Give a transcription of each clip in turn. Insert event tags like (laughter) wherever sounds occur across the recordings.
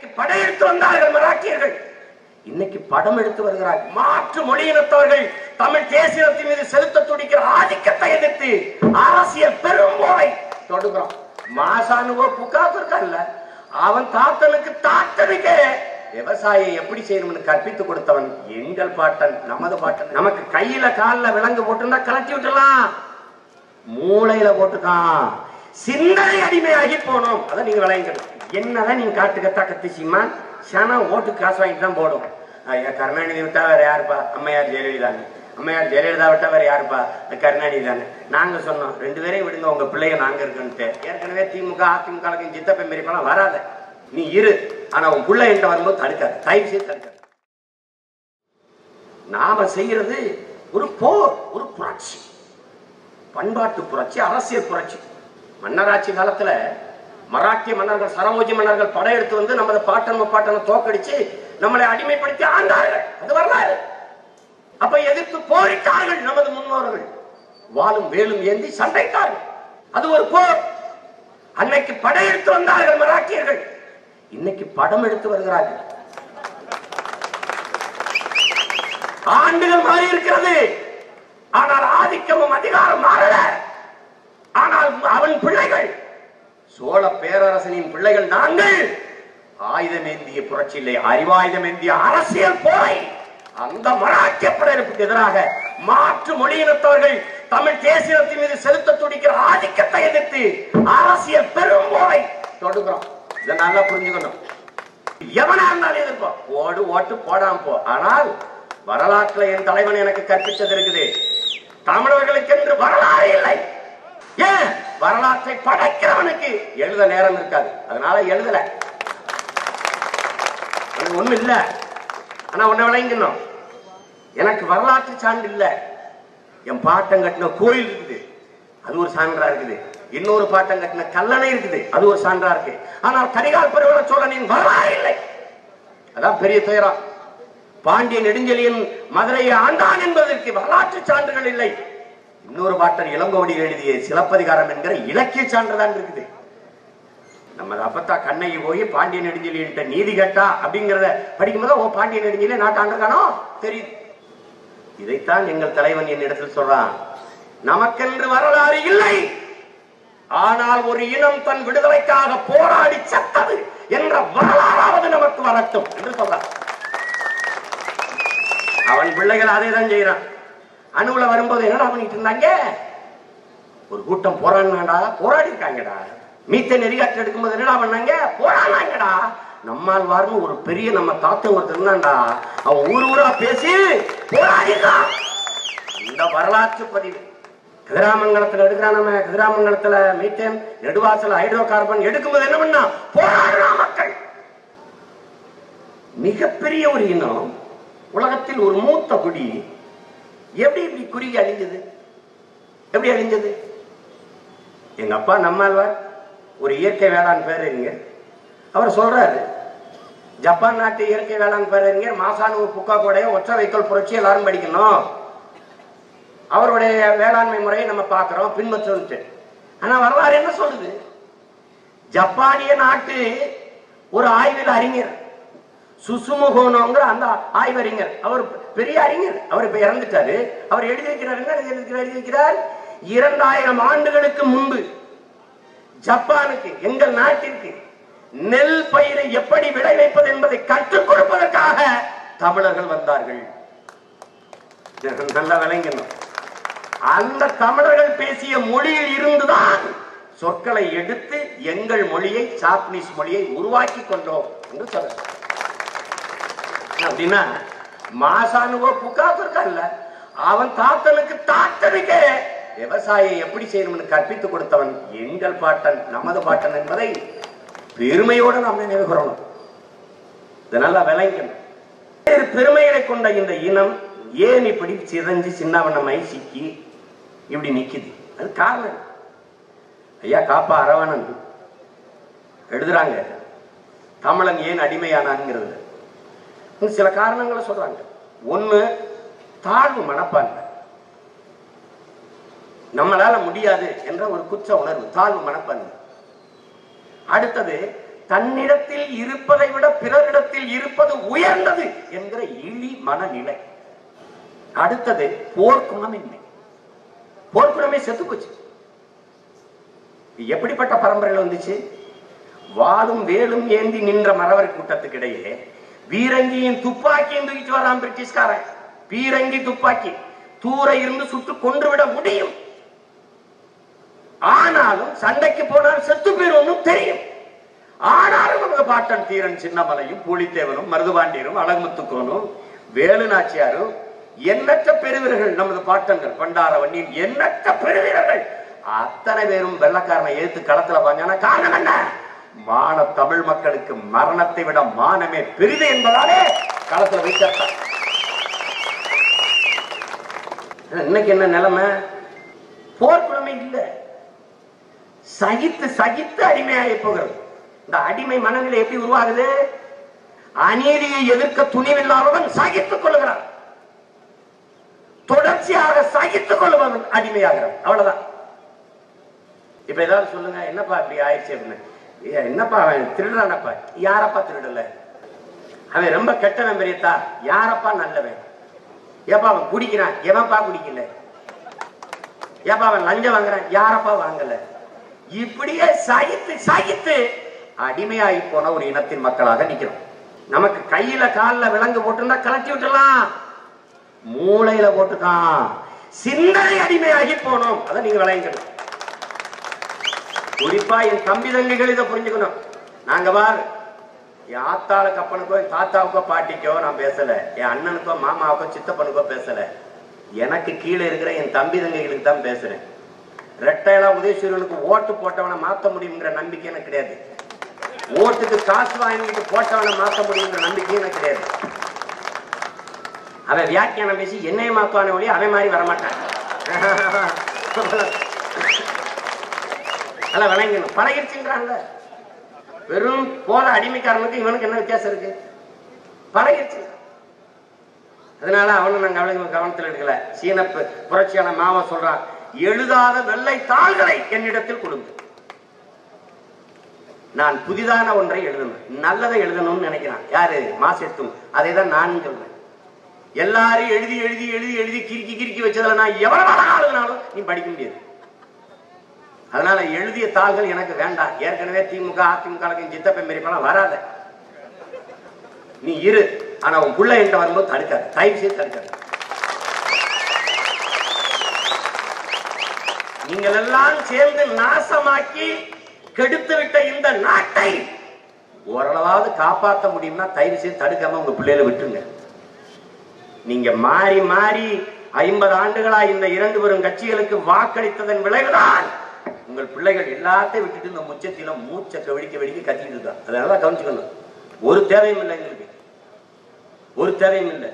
அன்னைக்கு படையெடுத்து வந்தார்கள் மராட்டியர்கள். இன்னைக்கு படம் எடுத்து வருகிறார் மாற்று மொழியினத்தவர்கள். தமிழ் தேசியத்தின் மீது செலுத்த துடிக்கிற ஆதிக்கத்தை எதிர்த்து அரசியல் பெரும் போரை தொடுக்கிறோம் மாசானுவோ புக்காத்து இருக்கான்ல அவன் தாத்தனுக்கு தாத்தனுக்கே விவசாயம் எப்படி செய்யணும்னு கற்பித்து கொடுத்தவன் எங்கள் பாட்டன் நமது பாட்டன். நமக்கு கையில கால்ல விலங்கு போட்டுருந்தா கலட்டி விட்டுலாம் மூளையில போட்டுக்கான் சிந்தனை அடிமையாகி போனோம். அதை நீங்க விளையங்கணும் என்னதான் நீங்க காட்டு கத்தா கத்துச்சிமா சனம் ஓட்டு காசு வாங்கிட்டு தான் போடும். ஐயா கருணாநிதி விட்டா வேற யாருப்பா? அம்மையார் ஜெயலலிதா அம்மையார் ஜெயலலிதா விட்டா வேற யாருப்பா? கருணாநிதி தானே நாங்க சொன்னோம் ரெண்டு பேரையும் விடுங்க உங்க பிள்ளைய நாங்க இருக்குன்ட்டு. ஏற்கனவே திமுக அதிமுக சித்தப்பை மெரிப்பெல்லாம் வராத. நீ இரு. ஆனா உன் பிள்ளை என்கிட்ட வரும்போது தடுக்காது. தயவு செய்து தடுக்காது. நாம செய்யறது ஒரு போர் ஒரு புரட்சி. பண்பாட்டு புரட்சி அரசியல் புரட்சி. மன்னராட்சி காலத்துல மராட்டிய மன்னர்கள் சரமோஜி மன்னர்கள் படையெடுத்து வந்து நமது பாட்டன் முப்பாட்டனை தோக்கடிச்சு நம்மளை அடிமைப்படுத்தி ஆண்டார்கள். அது வரலாறு. அப்ப எதிர்த்து போரிட்டார்கள் நமது முன்னோர்கள். வாழும் வேலும் ஏந்தி சண்டைத்தார்கள் அது ஒரு போர். அன்னைக்கு படையெடுத்து வந்தார்கள் மராட்டியர்கள். இன்னைக்கு படம் எடுத்து வருகிறார்கள். ஆண்டுகள் மாறி இருக்கிறது. ஆனால் ஆதிக்கமும் அதிகாரம் மாறல. ஆனால் அவன் பிள்ளைகள் சோழ பேரரசனின் பிள்ளைகள் நாங்கள். ஆயுதமேந்திய புரட்சி இல்லை அறிவாயுதமேந்திய அரசியல் போரை அந்த மராட்டிய படையெடுப்புக்கு எதிராக மாற்று மொழியினத்தவர்கள் தமிழ் தேசியத்தின் மீது செலுத்த துடிக்கிற ஆதிக்கத்தை எதிர்த்து அரசியல் பெரும் போரை தொடுக்கிறோம். இதை நல்லா புரிஞ்சுக்கணும். எவனா இருந்தாலும் எதிர்ப்போம். ஓடு ஓட்டு போடாம போ. ஆனால் வரலாற்றுல என் தலைவன் எனக்கு கற்பித்தது இருக்குது. தமிழர்களுக்கென்று வரலாறு இல்லை. ஏன்? வரலாற்றை படைக்கிறவனுக்கு எழுத நேரம் இருக்காது. அதனால எழுதல. ஒண்ணும் இல்ல. ஆனா உன்ன விளங்கணும் எனக்கு வரலாற்று சான்று இல்ல. என் பாட்டம் கட்டின கோயில் இருக்குது. அது ஒரு சான்றா இருக்குது. இன்னொரு பாட்டம் கட்டின கல்லணை இருக்குது. அது ஒரு சான்றா இருக்கு. ஆனால் கரிகால் பெருவள சோழனின் வரலாறு இல்லை. அதான் பெரிய துயரம். பாண்டிய நெடுஞ்செழியன் மதுரையை ஆண்டான் என்பதற்கு வரலாற்று சான்றுகள் இல்லை. இன்னொரு பாட்டர் இளங்கோவடி எழுதிய சிலப்பதிகாரம் என்கிற இலக்கிய சான்றுதான் இருக்குது. நம்ம அப்பத்தா கண்ணகி போய் பாண்டிய நெடுஞ்செழியன்ட்ட நீதி கேட்டா அப்படிங்கிறத படிக்கும்போது ஓ பாண்டிய நெடுஞ்செழியன் நாட்டாண்டிருக்கானோ தெரியுது. இதைத்தான் எங்கள் தலைவன் என்னிடத்தில் சொல்றான். நமக்கென்று வரலாறு இல்லை. ஆனால் ஒரு இனம் தன் விடுதலைக்காக போராடி செத்தது என்ற வரலாறாவது நமக்கு வரட்டும் என்று சொல்றான். அவன் பிள்ளைகள் அதை தான் செய்யறான் அணுவுல வரும்போது என்னடா பண்ணிட்டு இருந்தாங்க? ஒரு கூட்டம் போராடினாடா போராடி இருக்காங்கடா மீத்த நெறிகாற்று எடுக்கும்போது என்னடா பண்ணாங்க? போராடினாங்கடா. நம்மால் வாருன்னு ஒரு பெரிய நம்ம தாத்தன் ஒருத்தர் இருந்தான்டா. அவன் ஊர் ஊரா பேசி போராடிதான் இந்த வரலாற்று பதிவு. கதிராமங்கலத்துல எடுக்கிறான் நம்ம கதிராமங்கலத்துல மீத்தேன் நெடுவாசல் ஹைட்ரோ கார்பன் எடுக்கும்போது என்ன பண்ணா? போராடுறான் மக்கள். மிகப்பெரிய ஒரு இனம் உலகத்தில் ஒரு மூத்த குடி. எப்படி இப்படி குறுகி அழிஞ்சது? எப்படி அழிஞ்சது? எங்க அப்பா நம்மாழ்வார். ஒரு இயற்கை வேளாண் பேரறிஞர். அவர் சொல்றாரு ஜப்பான் நாட்டு இயற்கை வேளாண் பேரறிஞர் மாசானு புக்கா கோடைய ஒற்றை வைக்கோல் புரட்சி எல்லாரும் படிக்கணும். அவருடைய வேளாண்மை முறையை நம்ம பார்க்கிறோம் பின்பற்றுன்ட்டு ஆனா வரலாறு என்ன சொல்லுது? ஜப்பானிய நாட்டு ஒரு ஆய்வில் அறிஞர் சுசுமுகோனோங்கிற அந்த ஆய்வறிஞர். அவர் பெரிய அறிஞர். அவர் இப்ப இறந்துட்டாரு. அவர் எழுதி என்ன? எழுதியிருக்கிறார் வைக்கிறார் இரண்டாயிரம் ஆண்டுகளுக்கு முன்பு ஜப்பானுக்கு எங்கள் நாட்டிற்கு நெல் பயிரை எப்படி விளைவிப்பது என்பதை கற்றுக் கொடுப்பதற்காக தமிழர்கள் வந்தார்கள். இது நல்லா விளங்கணும். அந்த தமிழர்கள் பேசிய மொழியில் இருந்துதான் சொற்களை எடுத்து எங்கள் மொழியை சாப்பனீஸ் மொழியை உருவாக்கி கொண்டோம் என்று சொல்ல அப்படின்னா மாசானுவோ புக்காத்து இருக்கான்ல அவன் தாத்தனுக்கு தாத்தனுக்கே விவசாயம் எப்படி செய்யணும்னு கற்பித்து கொடுத்தவன் எங்கள் பாட்டன் நமது பாட்டன் என்பதை பெருமையோடு நாம் நினைவு கூறணும். நல்லா விளங்கணும். பெருமைகளை கொண்ட இந்த இனம் ஏன் இப்படி சிதஞ்சு சின்னவண்ணமாய் சிக்கி இப்படி நிக்குது? அது காரணம். ஐயா காப்பா அரவணன் எழுதுறாங்க தமிழன் ஏன் அடிமையானாங்கிறது. சில காரணங்களை சொல்றாங்க. ஒண்ணு தாழ்வு மனப்பான்மை. நம்மளால முடியாது என்ற ஒரு குற்ற உணர்வு தாழ்வு மனப்பான்மை. அடுத்தது தன்னிடத்தில் இருப்பதை விட பிறரிடத்தில் இருப்பது உயர்ந்தது என்கிற இழி மனநிலை. அடுத்தது போர்க்குணமின்மை. போர்க்குணமே செத்து போச்சு. எப்படிப்பட்ட பரம்பரையில் வந்துச்சு? வாளும் வேலும் ஏந்தி நின்ற மறவர் கூட்டத்துக்கு இடையே வீரங்கியின் துப்பாக்கியும் தூக்கிட்டு வரான் பிரிட்டிஷ்காரன். பீரங்கி துப்பாக்கி. தூர இருந்து சுட்டு கொன்றுவிட முடியும். ஆனாலும் சண்டைக்கு போனால் செத்து போயிடும் தெரியும். ஆனாலும் நமக்கு பாட்டன் தீரன் சின்னமலையும் பூலித்தேவனும் மருதுபாண்டியரும் அழகுமுத்துக்கோனும் வேலு நாச்சியாரும் எண்ணற்ற பெருவீரர்கள் நமது பாட்டன்கள் பண்டார வண்டியின் எண்ணற்ற பெருவீரர்கள் அத்தனை பேரும் வெள்ளக்காரனை எதிர்த்து களத்துல பாஞ்சானா காரணம் என்ன? மான தமிழ் மக்களுக்கு மரணத்தை விட மானமே பெரிது என்பதாலே களத்துல வைத்தார் இன்னைக்கு என்ன நிலைமை? போர்க்குழமை இல்லை. சகித்து சகித்து அடிமையாகி போகிறது. இந்த அடிமை மனநிலை எப்படி உருவாகுது? அநீதியை எதிர்க்க துணிவில்லாதவன் சகித்துக் கொள்கிறான். தொடர்ச்சியாக சகித்துக் கொள்பவன் அடிமையாகிறான். அவ்வளவுதான். இப்ப ஏதாவது சொல்லுங்க என்னப்பா இப்படி ஆயிடுச்சு அப்படின்னு? என்னப்பா அவன் திருடுறானப்பா யாரப்பா திருடல? அவன் ரொம்ப கெட்டவன் பெரியத்தா. யாரப்பா நல்லவன்? ஏப்பா அவன் குடிக்கிறான். எவன்ப்பா குடிக்கல? ஏப்பா அவன் லஞ்சம் வாங்குறான். யாரப்பா வாங்கல? இப்படியே சகித்து சகித்து அடிமையாகி போன ஒரு இனத்தின் மக்களாக நிக்கிறோம். நமக்கு கையில கால்ல விலங்கு போட்டிருந்தா கலட்டி விட்டுலாம் மூளையில போட்டுக்கான் சிந்தனை அடிமையாகி போனோம். அதை நீங்க விளையங்கணும் குறிப்பா என் தம்பி தங்கைகள் இதை புரிஞ்சுக்கணும். நாங்க பாரு என் ஆத்தாள அப்பனுக்கோ என் தாத்தாவுக்கோ பாட்டிக்கோ நான் பேசல. என் அண்ணனுக்கோ மாமாவுக்கோ சித்தப்பனுக்கோ பேசல. எனக்கு கீழே இருக்கிற என் தம்பி தங்கைகளுக்கு தான் பேசுறேன். ரெட்டையலா உதயசூரியனுக்கு ஓட்டு போட்டவனை மாத்த முடியுங்கிற நம்பிக்கை எனக்கு கிடையாது. ஓட்டுக்கு காசு வாங்கிட்டு போட்டவனை மாத்த முடியுங்கிற நம்பிக்கை எனக்கு கிடையாது. அவன் வியாக்கியானம் பேசி என்னைய மாத்துவானே ஒழிய அவன் மாதிரி வரமாட்டான். (laughs) அல்ல விளங்கணும். பழகிடுச்சுன்றான்ல வெறும் போற அடிமைக்காரனுக்கு இவனுக்கு என்ன வித்தியாசம் இருக்கு? பழகிடுச்சு. அதனால அவனும் நாங்க கவனம் கவனத்தில் எடுக்கல. சீன புரட்சியான மாமா சொல்றான் எழுதாத வெள்ளை தாள்களை என்னிடத்தில் கொடுங்க. நான் புதிதான ஒன்றை எழுதணும். நல்லதை எழுதணும்னு நினைக்கிறான். யாரு? மாசெத்தும் அதை தான் நான் சொல்றேன். எல்லாரும் எழுதி எழுதி எழுதி எழுதி கிறுக்கி கிறுக்கி வச்சதுல நான் எவ்வளவு அழகா நீ படிக்க முடியாது. அதனால எழுதிய தாள்கள் எனக்கு வேண்டாம். ஏற்கனவே திமுக அதிமுக சித்தப்பை மெரிப்பெல்லாம் வராத. நீ இரு. ஆனா உன் புள்ள என்கிட்ட வரும்போது தடுக்காது. தயவு செய்து தடுக்காது. நீங்கள் எல்லாம் சேர்ந்து நாசமாக்கி கெடுத்து விட்ட இந்த நாட்டை ஓரளவாவது காப்பாற்ற முடியும்னா தயவு செய்து தடுக்காம உங்க பிள்ளைகளை விட்டுருங்க. நீங்க மாறி மாறி ஐம்பது ஆண்டுகளா இந்த இரண்டு பெரும் கட்சிகளுக்கு வாக்களித்ததன் விளைவுதான் உங்கள் பிள்ளைகள் எல்லாத்தையும் விட்டுட்டு இந்த முச்சத்தில மூச்சை வெடிக்க வெடிக்க கத்திட்டு இருக்கான் அதனால கவனிச்சுக்கணும் ஒரு தேவையும் இல்லை எங்களுக்கு. ஒரு தேவையும் இல்லை.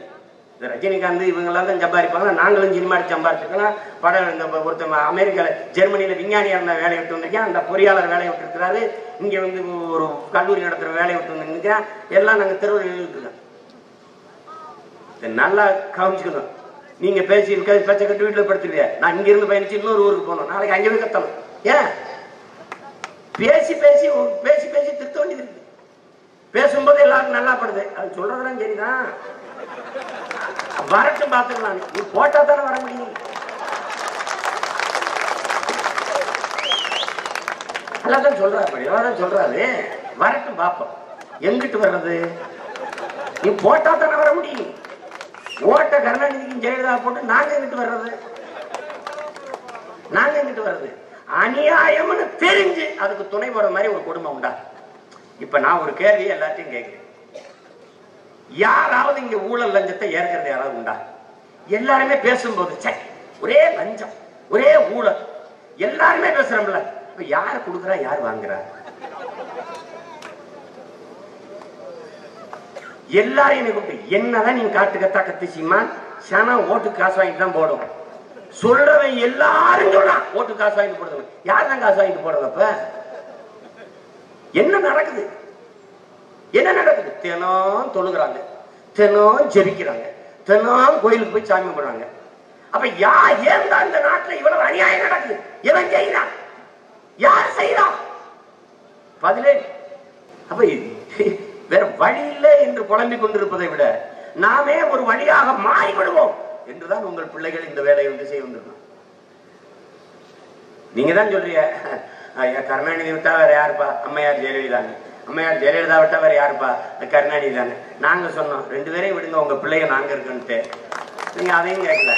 இந்த ரஜினிகாந்த் இவங்கெல்லாம் தான் சம்பாதிப்பாங்க நாங்களும் சினிமா சம்பாதிச்சிருக்கலாம். படம் இந்த ஒருத்தன் அமெரிக்காவில் ஜெர்மனியில் விஞ்ஞானியாக இருந்த வேலையை விட்டு வந்திருக்கேன். அந்த பொறியாளர் வேலையை விட்டு இருக்கிறாரு. இங்கே வந்து ஒரு கல்லூரி நடத்துகிற வேலையை விட்டு வந்து எல்லாம் நாங்கள் தெருவில் இருக்கோம். நல்லா கவனிச்சுக்கணும். நீங்க பேசி இருக்க பேச்ச கட்டு வீட்டுல படுத்துருவிய? நான் இங்க இருந்து பயணிச்சு இன்னொரு ஊருக்கு போகணும். நாளைக்கு அங்கே போய் கத்தணும். ஏன்? பேசி பேசி பேசி பேசி திருத்த வேண்டியது இருக்கு பேசும்போது எல்லாருக்கும் நல்லா படுது. அது சொல்றதெல்லாம் சரிதான். வரட்டும் பார்த்துக்கலாம் நீ போட்டா தானே வர முடியும். அதான் சொல்றாரு தான் சொல்றாரு. வரட்டும் பார்ப்போம் எங்கிட்டு வர்றது? நீ போட்டா தானே வர முடியும். ஓட்ட கருணாநிதிக்கும் ஜெயலலிதா போட்டு நாங்க எங்கிட்டு வர்றது? நாங்க எங்கிட்டு வர்றது? அநியாயம்னு தெரிஞ்சு அதுக்கு துணை போற மாதிரி ஒரு குடும்பம் உண்டா? இப்ப நான் ஒரு கேள்வி எல்லாத்தையும் கேட்கிறேன். யாராவது இங்க ஊழல் லஞ்சத்தை ஏற்கிறது யாராவது உண்டா? எல்லாருமே பேசும்போது சே ஒரே லஞ்சம் ஒரே ஊழல். எல்லாருமே பேசுறோம்ல. இப்ப யார் கொடுக்குறா யார் வாங்குறா? எல்லாரையும் கூப்பிட்டு என்னதான் நீங்க காட்டு கத்தா கத்து சனம் ஓட்டு காசு வாங்கிட்டு தான் போடும். சொல்றவன் எல்லாரும் சொல்றான் ஓட்டு காசு வாங்கிட்டு போடுறது யார் தான் காசு வாங்கிட்டு போடுறதப்ப என்ன நடக்குது? என்ன நடக்குது? தினம் தொழுகிறாங்க தினம் ஜெபிக்கிறாங்க தினம் கோயிலுக்கு போய் சாமி கும்பிடுறாங்க. அப்ப யார் ஏன் தான் இந்த நாட்டுல இவ்வளவு அநியாயம் நடக்குது? இவன் செய்யறான் யார் செய்யறான் பதிலே அப்ப வேற வழி இல்லை என்று குழம்பிக் கொண்டிருப்பதை விட நாமே ஒரு வழியாக மாறிவிடுவோம். என்றுதான் உங்கள் பிள்ளைகள் இந்த வேலையை வந்து செய்ய வந்திருக்கோம் நீங்க தான் சொல்றீங்க கருணாநிதி விட்டா வேற யாருப்பா? அம்மையார் ஜெயலலிதாங்க அம்மையார் ஜெயலலிதா விட்டா வேற யாருப்பா? கருணாநிதி தானே நாங்க சொன்னோம் ரெண்டு பேரையும் விடுங்க உங்க பிள்ளைங்க நாங்க இருக்குன்ட்டு. நீங்க அதையும் கேட்கல.